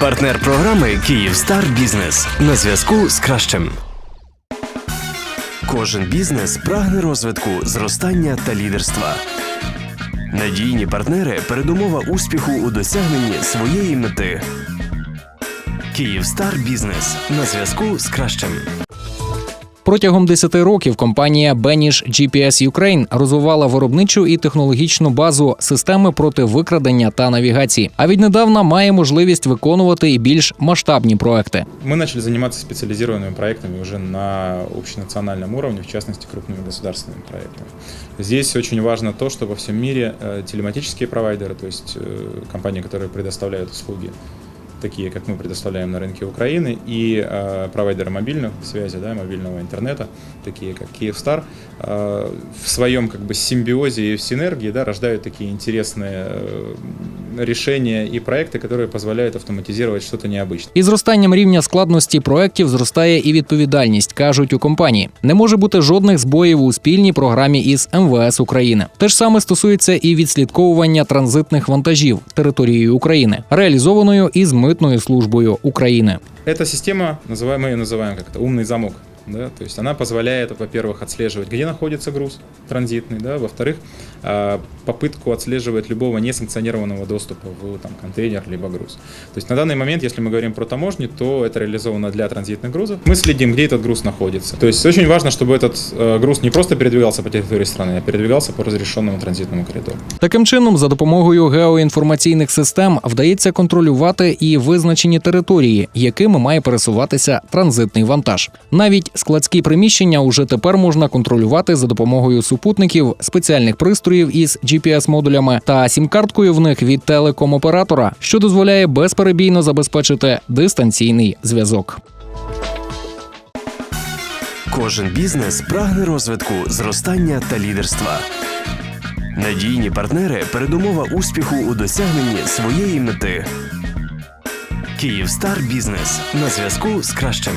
Партнер програми Київстар Бізнес на зв'язку з кращим. Кожен бізнес прагне розвитку, зростання та лідерства. Надійні партнери передумова успіху у досягненні своєї мети. Київстар Бізнес на зв'язку з кращим. Протягом 10 років компанія Benish GPS Ukraine розвивала виробничу і технологічну базу системи проти викрадення та навігації. А віднедавна має можливість виконувати і більш масштабні проекти. Мы начали заниматься специализированными проектами уже на общенациональном уровне, в частности, крупными государственными проектами. Здесь очень важно то, что во всем мире э, телематические провайдеры, то есть э, компании, которые предоставляют услуги, такие, как мы предоставляем на рынке Украины, и э, провайдеры мобильной связи, да, мобильного интернета, такие как Kyivstar, э, в своем как бы симбиозе и в синергии да, рождают такие интересные э, решения и проекты, которые позволяют автоматизировать что-то необычное. Із зростанням рівня складності проєктів зростає і відповідальність, кажуть у компанії. Не може бути жодних збоїв у спільній програмі із МВС України. Те ж саме стосується і відслідковування транзитних вантажів територією України, реалізованою із митною службою України. Эта система, называем, мы ее называем как-то умный замок. Да? То есть она позволяет, во-первых, отслеживать, где находится груз транзитный, да? во-вторых, а, попытку отслеживать любого несанкционированного доступа в там, контейнер либо груз. То есть на данный момент, если мы говорим про таможни, то это реализовано для транзитных грузов. Мы следим, где этот груз находится. То есть очень важно, чтобы этот э, груз не просто передвигался по территории страны, а передвигался по разрешенному транзитному коридору. Таким чином, за допомогою геоінформаційних систем вдається контролювати і визначені території, якими має пересуватися транзитний вантаж. Навіть складські приміщення уже тепер можна контролювати за допомогою супутників, спеціальних пристроїв із GPS-модулями та сім-карткою в них від телеком-оператора, що дозволяє безперебійно забезпечити дистанційний зв'язок. Кожен бізнес прагне розвитку, зростання та лідерства. Надійні партнери передумова успіху у досягненні своєї мети. Київстар Бізнес на зв'язку з кращим.